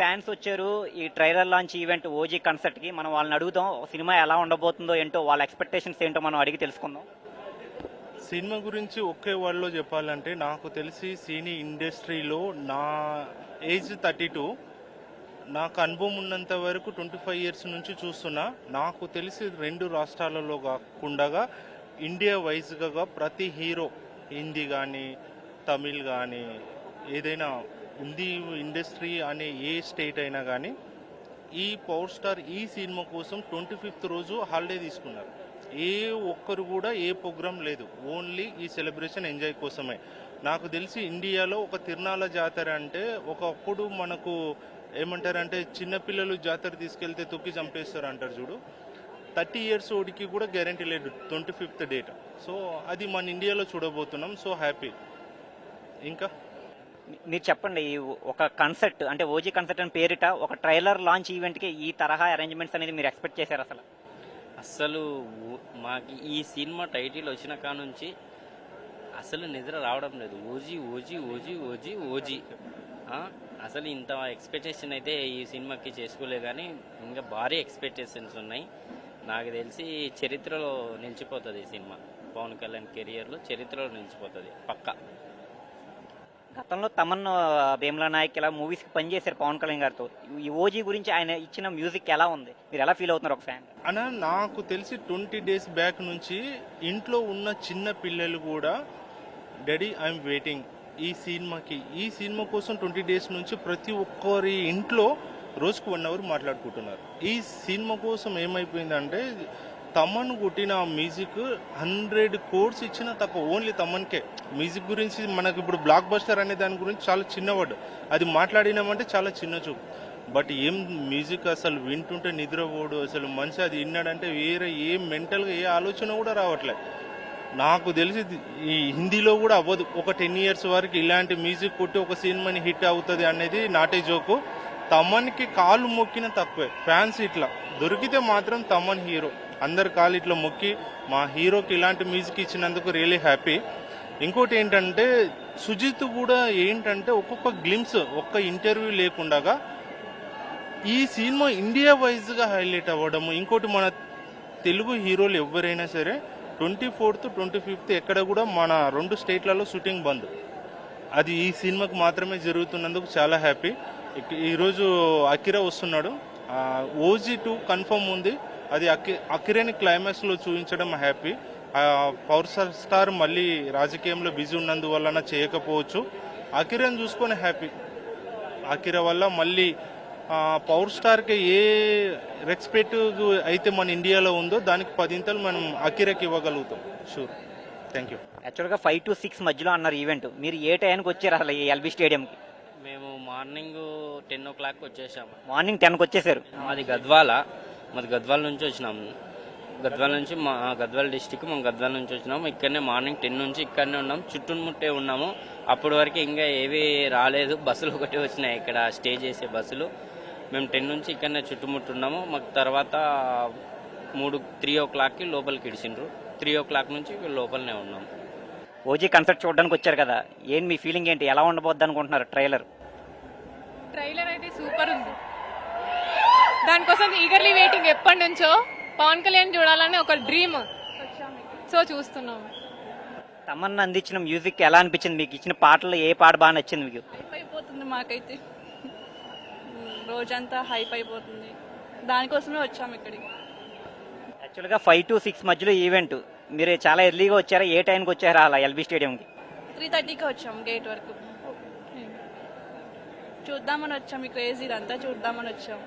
Fans వచ్చారు. ఈ trailer launch event OG కన్సర్ట్కి మనం వాళ్ళని అడుగుదాం సినిమా ఎలా ఉండబోతుందో ఏంటో వాళ్ళ ఎక్స్పెక్టేషన్స్ ఏంటో మనం అడిగి తెలుసుకుందాం. సినిమా గురించి ఒకే వాళ్ళలో చెప్పాలంటే నాకు తెలిసి సినీ ఇండస్ట్రీలో నా ఏజ్ థర్టీ టూ. నాకు అనుభవం ఉన్నంత వరకు ట్వంటీ ఫైవ్ ఇయర్స్ నుంచి చూస్తున్నా. నాకు తెలిసి రెండు రాష్ట్రాలలో కాకుండా ఇండియా వైజ్గా ప్రతి హీరో హిందీ కానీ తమిళ్ కానీ ఏదైనా హిందీ ఇండస్ట్రీ అనే ఏ స్టేట్ అయినా కానీ ఈ పవర్ స్టార్ ఈ సినిమా కోసం ట్వంటీ ఫిఫ్త్ రోజు హాలిడే తీసుకున్నారు. ఏ ఒక్కరు కూడా ఏ ప్రోగ్రామ్ లేదు. ఓన్లీ ఈ సెలబ్రేషన్ ఎంజాయ్ కోసమే. నాకు తెలిసి ఇండియాలో ఒక తిరునాళ్ళ జాతర అంటే ఒకప్పుడు మనకు ఏమంటారంటే చిన్నపిల్లలు జాతర తీసుకెళ్తే తొక్కి చంపేస్తారు అంటారు చూడు. థర్టీ ఇయర్స్ ఓడికి కూడా గ్యారంటీ లేదు ట్వంటీ ఫిఫ్త్ డేట్. సో అది మన ఇండియాలో చూడబోతున్నాం. So happy. ఇంకా? మీరు చెప్పండి ఈ ఒక కన్సర్ట్ అంటే ఓజీ కన్సర్ట్ అని పేరిట ఒక ట్రైలర్ లాంచ్ ఈవెంట్కి ఈ తరహా అరేంజ్మెంట్స్ అనేది మీరు ఎక్స్పెక్ట్ చేశారు అసలు? అస్సలు మాకు ఈ సినిమా టైటిల్ వచ్చిన కాడ నుంచి అసలు నిద్ర రావడం లేదు. OG OG OG OG OG అసలు ఇంత ఎక్స్పెక్టేషన్ అయితే ఈ సినిమాకి చేసుకోలే కానీ ఇంకా భారీ ఎక్స్పెక్టేషన్స్ ఉన్నాయి. నాకు తెలిసి చరిత్రలో నిలిచిపోతుంది ఈ సినిమా. పవన్ కళ్యాణ్ కెరియర్లో చరిత్రలో నిలిచిపోతుంది పక్కా. గతంలో తమన్ భీమ్లా నాయక్ ఇలా మూవీస్ పనిచేశారు పవన్ కళ్యాణ్ గారితో. ఈ ఓజీ గురించి ఆయన ఇచ్చిన మ్యూజిక్ ఎలా ఉంది? మీరు ఎలా ఫీల్ అవుతున్నారు ఒక ఫ్యాన్ అన్న నాకు తెలిసి ట్వంటీ డేస్ బ్యాక్ నుంచి ఇంట్లో ఉన్న చిన్న పిల్లలు కూడా డాడీ ఐఎమ్ వెయిటింగ్ ఈ సినిమాకి ఈ సినిమా కోసం ట్వంటీ డేస్ నుంచి ప్రతి ఒక్కరి ఇంట్లో రోజుకు వన్ అవర్ మాట్లాడుకుంటున్నారు. ఈ సినిమా కోసం ఏమైపోయిందంటే తమన్ కొట్టిన మ్యూజిక్ హండ్రెడ్ కోర్స్ ఇచ్చిన తక్కువ ఓన్లీ తమన్కే. మ్యూజిక్ గురించి మనకు ఇప్పుడు బ్లాక్ బస్టర్ అనే దాని గురించి చాలా చిన్న వర్డ్ అది మాట్లాడినామంటే చాలా చిన్న చూపు. బట్ ఏం మ్యూజిక్ అసలు వింటుంటే నిద్రపోడు. అసలు మనిషి అది విన్నాడంటే వేరే ఏ మెంటల్గా ఏ ఆలోచన కూడా రావట్లే. నాకు తెలిసి ఈ హిందీలో కూడా అవ్వదు. ఒక టెన్ ఇయర్స్ వరకు ఇలాంటి మ్యూజిక్ కొట్టి ఒక సినిమాని హిట్ అవుతుంది అనేది నాటే జోకు తమన్కి కాలు మొక్కిన తక్కువే ఫ్యాన్స్ ఇట్లా. దొరికితే మాత్రం తమన్ హీరో. అందరు కాలు ఇట్లా మొక్కి మా హీరోకి ఇలాంటి మ్యూజిక్ ఇచ్చినందుకు రియలీ హ్యాపీ ఇంకోటి ఏంటంటే సుజిత్ కూడా ఏంటంటే ఒక్కొక్క గ్లిమ్స్ ఒక్క ఇంటర్వ్యూ లేకుండగా ఈ సినిమా ఇండియా వైజ్గా హైలైట్ అవ్వడము. ఇంకోటి మన తెలుగు హీరోలు ఎవరైనా సరే ట్వంటీ ఫోర్త్ ట్వంటీ ఫిఫ్త్ ఎక్కడ కూడా మన రెండు స్టేట్లలో షూటింగ్ బంద్. అది ఈ సినిమాకి మాత్రమే జరుగుతున్నందుకు చాలా హ్యాపీ ఈరోజు అకిరా వస్తున్నాడు. ఓజీ టూ కన్ఫర్మ్ ఉంది. అది అకి అకిరాని క్లైమాక్స్లో చూపించడం హ్యాపీ పవర్ స్టార్ మళ్ళీ రాజకీయంలో బిజీ ఉన్నందువలన చేయకపోవచ్చు. అకిరాని చూసుకొని హ్యాపీ అకిరా వల్ల మళ్ళీ ఆ, పవర్ స్టార్కి ఏ రెస్పెక్ట్ అయితే మన ఇండియాలో ఉందో దానికి పదింతలు మనం అకిరాకి ఇవ్వగలుగుతాం. షూర్ థ్యాంక్ యూ యాక్చువల్గా ఫైవ్ టు సిక్స్ మధ్యలో అన్నారు ఈవెంట్ మీరు ఏ టైంకి వచ్చారు అసలు ఈ ఎల్బీ స్టేడియంకి మేము మార్నింగ్ టెన్ ఓ క్లాక్ వచ్చేసాము మార్నింగ్ టెన్కి వచ్చేసారు. మాది గద్వాల. మాది గద్వాల నుంచి వచ్చినాము గద్వాల నుంచి మా గద్వాల డిస్టిక్ మేము గద్వాల నుంచి వచ్చినాము. ఇక్కడనే మార్నింగ్ టెన్ నుంచి ఇక్కడనే ఉన్నాం. చుట్టుముట్టే ఉన్నాము. అప్పటి వరకు ఇంకా ఏవి రాలేదు. బస్సులు ఒకటి వచ్చినాయి ఇక్కడ స్టే చేసే బస్సులు. మేము టెన్ నుంచి ఇక్కడనే చుట్టుముట్టున్నాము. మాకు తర్వాత మూడు త్రీ ఓ క్లాక్కి లోపలికి ఇడిచిండ్రు త్రీ ఓ క్లాక్ నుంచి లోపలనే ఉన్నాం. ఓజీ కన్సర్ట్ చూడడానికి వచ్చారు కదా. ఏం మీ ఫీలింగ్ ఏంటి? ఎలా ఉండబోద్ది అనుకుంటున్నారు? ట్రైలర్. ట్రైలర్ అయితే సూపర్ ఉంది. దానికోసం ఈగర్లీ వెయిటింగ్ ఎప్పటి నుంచో పవన్ కళ్యాణ్ చూడాలని ఒక డ్రీమ్ సో చూస్తున్నాం తమన్నా అందించిన మ్యూజిక్ ఎలా అనిపించింది? మీకు ఇచ్చిన పాటలు ఏ పాట బాగా నచ్చింది మీకు? హైప్ అయిపోతుంది మాకైతే. రోజంతా హైప్ అయిపోతుంది. దానికోసమే వచ్చాము ఇక్కడికి. యాక్చువల్గా ఫైవ్ టు సిక్స్ మధ్యలో ఈవెంట్ మీరు చాలా ఎర్లీగా వచ్చారా? ఏ టైంకి వచ్చారా అలా ఎల్బీ స్టేడియంకి? త్రీ థర్టీకి వచ్చాము గేట్ వరకు. చూద్దామని వచ్చాం ఈ క్రేజ్ ఇదంతా చూద్దామని వచ్చాం.